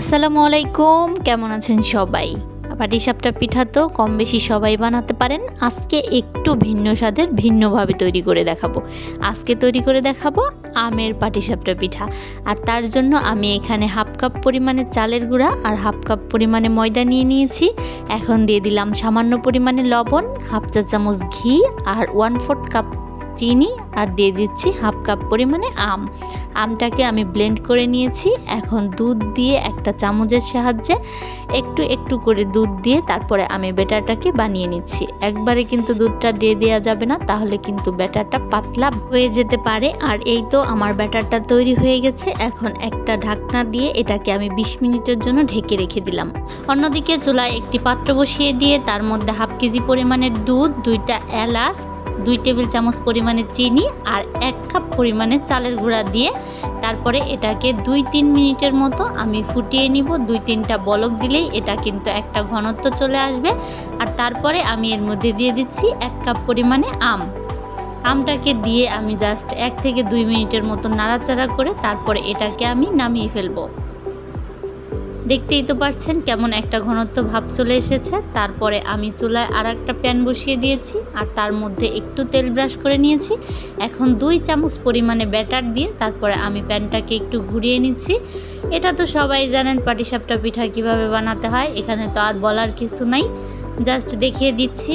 আসসালামু আলাইকুম, কেমন আছেন সবাই? পাটিসাপটা পিঠা তো কম বেশি সবাই বানাতে পারেন। আজকে একটু ভিন্ন স্বাদের, ভিন্নভাবে তৈরি করে দেখাবো। আজকে তৈরি করে দেখাবো আমের পাটিসাপটা পিঠা। আর তার জন্য আমি এখানে হাফ কাপ পরিমাণে চালের গুঁড়া আর হাফ কাপ পরিমাণে ময়দা নিয়ে নিয়েছি। এখন দিয়ে দিলাম সামান্য পরিমাণে লবণ, হাফ চা চামচ ঘি আর ওয়ান ফোর্থ কাপ চিনি আর দিয়ে দিচ্ছি হাফ কাপ পরিমাণে আম। আমটাকে আমি ব্লেন্ড করে নিয়েছি। এখন দুধ দিয়ে একটা চামচের সাহায্যে একটু একটু করে দুধ দিয়ে তারপরে আমি ব্যাটারটাকে বানিয়ে নিচ্ছি। একবারে কিন্তু দুধটা দিয়ে দেওয়া যাবে না, তাহলে কিন্তু ব্যাটারটা পাতলা হয়ে যেতে পারে। আর এই তো আমার ব্যাটারটা তৈরি হয়ে গেছে। এখন একটা ঢাকনা দিয়ে এটাকে আমি বিশ মিনিটের জন্য ঢেকে রেখে দিলাম। অন্যদিকে চুলায় একটি পাত্র বসিয়ে দিয়ে তার মধ্যে হাফ কেজি পরিমাণের দুধ, দুইটা এলাচ দুই টেবিল চামচ পরিমাণে চিনি আর এক কাপ পরিমাণে চালের গুঁড়া দিয়ে তারপরে এটাকে দুই তিন মিনিটের মতো আমি ফুটিয়ে নিব। দুই তিনটা বলক দিলেই এটা কিন্তু একটা ঘনত্ব চলে আসবে। আর তারপরে আমি এর মধ্যে দিয়ে দিচ্ছি এক কাপ পরিমাণে আম। আমটাকে দিয়ে আমি জাস্ট এক থেকে দুই মিনিটের মতো নাড়াচাড়া করে তারপরে এটাকে আমি নামিয়ে ফেলব। দেখতেই তো পারছেন কেমন একটা ঘনত্ব ভাব চলে এসেছে। তারপরে আমি চুলায় আর একটা প্যান বসিয়ে দিয়েছি আর তার মধ্যে একটু তেল ব্রাশ করে নিয়েছি। এখন দুই চামচ পরিমাণে ব্যাটার দিয়ে তারপরে আমি প্যানটাকে একটু ঘুরিয়ে নিচ্ছি। এটা তো সবাই জানেন পাটিসাপটা পিঠা কীভাবে বানাতে হয়, এখানে তো আর বলার কিছু নাই। জাস্ট দেখিয়ে দিচ্ছি।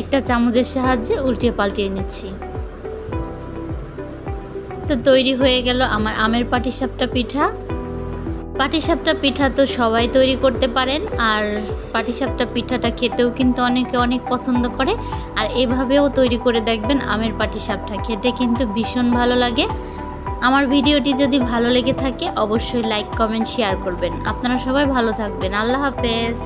একটা চামচের সাহায্যে উল্টিয়ে পাল্টিয়ে নিচ্ছি। তো তৈরি হয়ে গেল আমার আমের পাটিসাপটা পিঠা। পাটিসাপটা পিঠা তো সবাই তৈরি করতে পারেন, আর পাটিসাপটা পিঠাটা খেতেও কিন্তু অনেকে অনেক পছন্দ করে, আর এভাবেও তৈরি করে দেখবেন আমের পাটিসাপটা। খেতে কিন্তু ভীষণ ভালো লাগে। আমার ভিডিওটি যদি ভালো লেগে থাকে, অবশ্যই লাইক, কমেন্ট, শেয়ার করবেন। আপনারা সবাই ভালো থাকবেন। আল্লাহ হাফেজ।